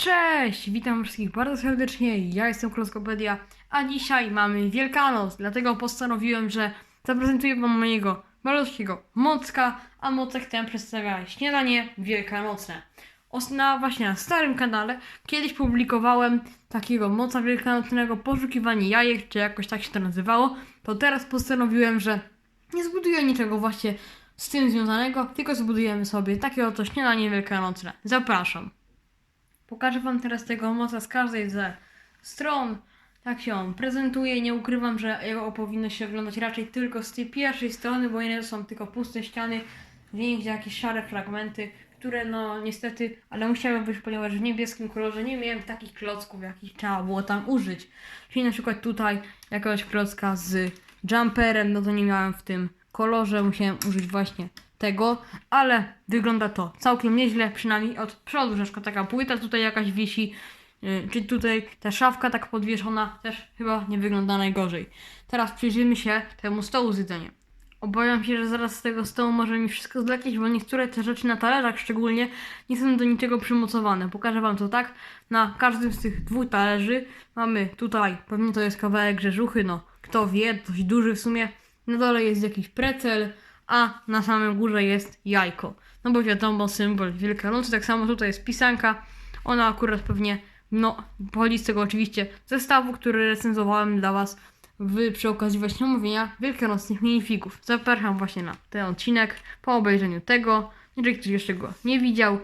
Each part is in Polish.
Cześć! Witam wszystkich bardzo serdecznie. Ja jestem Klockopedia, a dzisiaj mamy Wielkanoc, dlatego postanowiłem, że zaprezentuję wam mojego malutkiego mocka, a mocek ten przedstawia śniadanie wielkanocne. Na właśnie na starym kanale kiedyś publikowałem takiego moca wielkanocnego, poszukiwanie jajek, czy jakoś tak się to nazywało, to teraz postanowiłem, że nie zbuduję niczego właśnie z tym związanego, tylko zbudujemy sobie takie oto śniadanie wielkanocne. Zapraszam. Pokażę Wam teraz tego moca z każdej ze stron. Tak się prezentuje. Nie ukrywam, że jego powinno się oglądać raczej tylko z tej pierwszej strony, bo inne są tylko puste ściany, większe jakieś szare fragmenty, które no niestety, ale musiały być, ponieważ w niebieskim kolorze nie miałem takich klocków, jakich trzeba było tam użyć. Czyli na przykład tutaj jakiegoś klocka z jumperem, no to nie miałem w tym kolorze, musiałem użyć właśnie tego, ale wygląda to całkiem nieźle, przynajmniej od przodu, że taka płyta tutaj jakaś wisi, yy, czy tutaj ta szafka tak podwieszona też chyba nie wygląda najgorzej. Teraz przyjrzyjmy się temu stołu z jedzeniem. Obawiam się, że zaraz z tego stołu może mi wszystko zlecieć, bo niektóre te rzeczy na talerzach szczególnie nie są do niczego przymocowane. Pokażę Wam to tak. Na każdym z tych dwóch talerzy mamy tutaj, pewnie to jest kawałek grzeżuchy, no kto wie, dość duży w sumie. Na dole jest jakiś precel, a na samym górze jest jajko. No bo wiadomo, symbol Wielkanocy. Tak samo tutaj jest pisanka. Ona akurat pewnie, no, pochodzi z tego oczywiście zestawu, który recenzowałem dla Was w, przy okazji właśnie omówienia wielkanocnych minifigów. Zapraszam właśnie na ten odcinek po obejrzeniu tego. Jeżeli ktoś jeszcze go nie widział,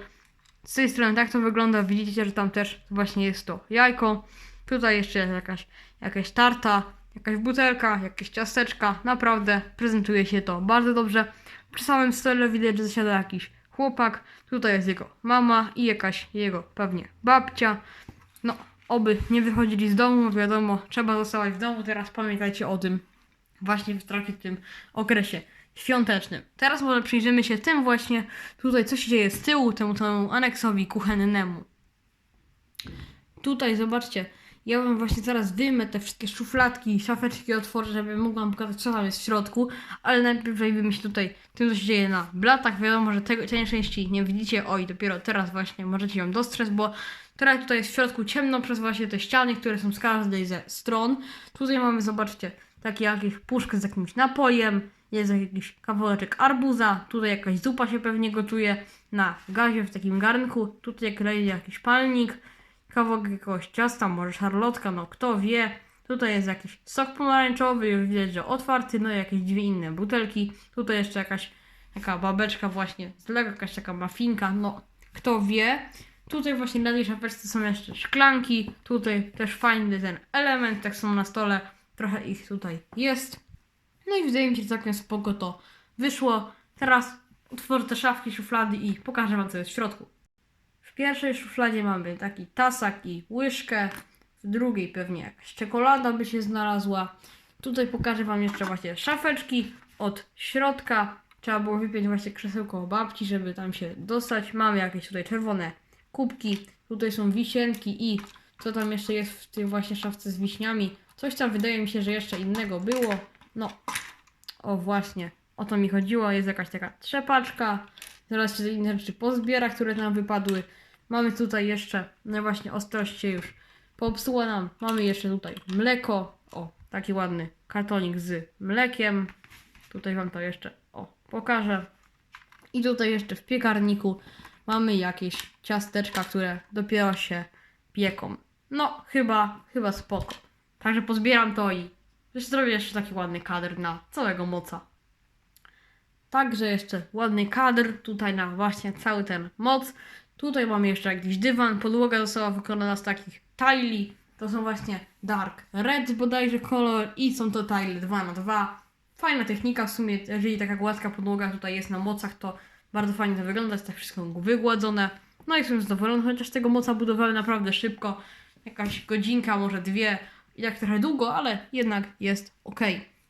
z tej strony tak to wygląda. Widzicie, że tam też właśnie jest to jajko. Tutaj jeszcze jakaś, jakaś tarta, jakaś butelka, jakieś ciasteczka. Naprawdę prezentuje się to bardzo dobrze. Przy samym stole widać, że zasiada jakiś chłopak. Tutaj jest jego mama i jakaś jego pewnie babcia. No, oby nie wychodzili z domu, wiadomo, trzeba zostawać w domu. Teraz pamiętajcie o tym właśnie w trakcie tym okresie świątecznym. Teraz może przyjrzymy się tym właśnie tutaj, co się dzieje z tyłu, temu temu aneksowi kuchennemu. Tutaj zobaczcie, ja wam właśnie zaraz wyjmę te wszystkie szufladki, szafeczki otworzę, żeby mogłam pokazać, co tam jest w środku, ale najpierw zajmiemy się tutaj tym, co się dzieje na blatach. Wiadomo, że tego, tej części nie widzicie, oj, dopiero teraz właśnie możecie ją dostrzec, bo teraz tutaj jest w środku ciemno przez właśnie te ściany, które są z każdej ze stron. Tutaj mamy, zobaczcie, takie jakieś puszkę z jakimś napojem, jest jakiś kawałeczek arbuza, tutaj jakaś zupa się pewnie gotuje na gazie w takim garnku, tutaj kleje jakiś palnik, kawałek jakiegoś ciasta, może szarlotka, no kto wie. Tutaj jest jakiś sok pomarańczowy, już widać, że otwarty, no i jakieś dwie inne butelki. Tutaj jeszcze jakaś taka babeczka właśnie z Lego, jakaś taka mafinka, no kto wie. Tutaj właśnie na tej szafeczce są jeszcze szklanki, tutaj też fajny ten element, tak samo na stole, trochę ich tutaj jest. No i wydaje mi się, że całkiem spoko to wyszło. Teraz otworzę te szafki, szuflady i pokażę Wam co jest w środku. W pierwszej szufladzie mamy taki tasak i łyżkę, w drugiej pewnie jakaś czekolada by się znalazła. Tutaj pokażę Wam jeszcze właśnie szafeczki od środka. Trzeba było wypiąć właśnie krzesełko babci, żeby tam się dostać. Mamy jakieś tutaj czerwone kubki. Tutaj są wisienki i co tam jeszcze jest w tej właśnie szafce z wiśniami. Coś tam wydaje mi się, że jeszcze innego było. No, o właśnie, o to mi chodziło. Jest jakaś taka trzepaczka. Zaraz się inne rzeczy pozbiera, które nam wypadły. Mamy tutaj jeszcze, no właśnie, ostrość się już popsuła nam. Mamy jeszcze tutaj mleko. O, taki ładny kartonik z mlekiem. Tutaj Wam to jeszcze, o, pokażę. I tutaj jeszcze w piekarniku mamy jakieś ciasteczka, które dopiero się pieką. No, chyba, chyba spoko. Także pozbieram to i zrobię jeszcze taki ładny kadr na całego moca. Także jeszcze ładny kadr tutaj na właśnie cały ten moc. Tutaj mamy jeszcze jakiś dywan. Podłoga została wykonana z takich tile. To są właśnie dark red bodajże kolor i są to tile 2 na 2 Fajna technika w sumie, jeżeli taka gładka podłoga tutaj jest na mocach, to bardzo fajnie to wygląda, jest tak wszystko wygładzone. No i jestem zadowolony, chociaż tego moca budowałem naprawdę szybko. Jakaś godzinka, może dwie, i tak trochę długo, ale jednak jest ok.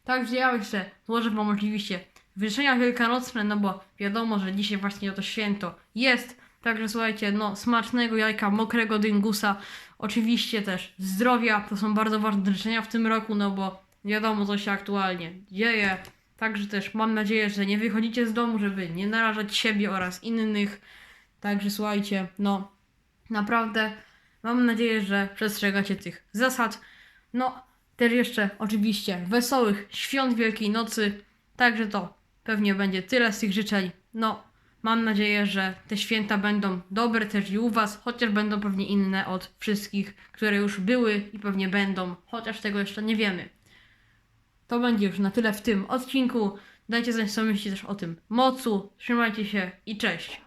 Także ja jeszcze złożę Wam oczywiście życzenia wielkanocne, no bo wiadomo, że dzisiaj właśnie to święto jest. Także słuchajcie, no smacznego jajka, mokrego dyngusa, oczywiście też zdrowia, to są bardzo ważne życzenia w tym roku, no bo wiadomo co się aktualnie dzieje. Także też mam nadzieję, że nie wychodzicie z domu, żeby nie narażać siebie oraz innych. Także słuchajcie, no naprawdę Mam nadzieję, że przestrzegacie tych zasad. No, też jeszcze oczywiście wesołych świąt Wielkiej Nocy. Także to pewnie będzie tyle z tych życzeń. No, mam nadzieję, że te święta będą dobre też i u Was, chociaż będą pewnie inne od wszystkich, które już były i pewnie będą, chociaż tego jeszcze nie wiemy. To będzie już na tyle w tym odcinku. Dajcie znać, co myślicie też o tym mocu. Trzymajcie się i cześć.